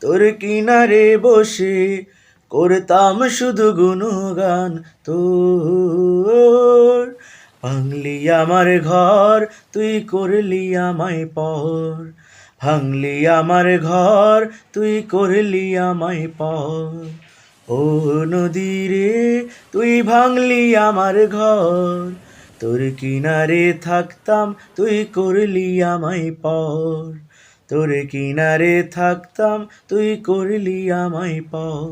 তোর কিনারে বসে করতাম শুধু গুণগান তোর। ভাঙলি আমার ঘর, তুই করলি আমায় পর। ভাঙলি আমার ঘর, তুই করলি আমায় পর। ও নদী রে, তুই ভাঙলি আমার ঘর। তোর কিনারে থাকতাম, তুই করলি আমায় পর। তোর কিনারে থাকতাম তুই করলি আমায় পর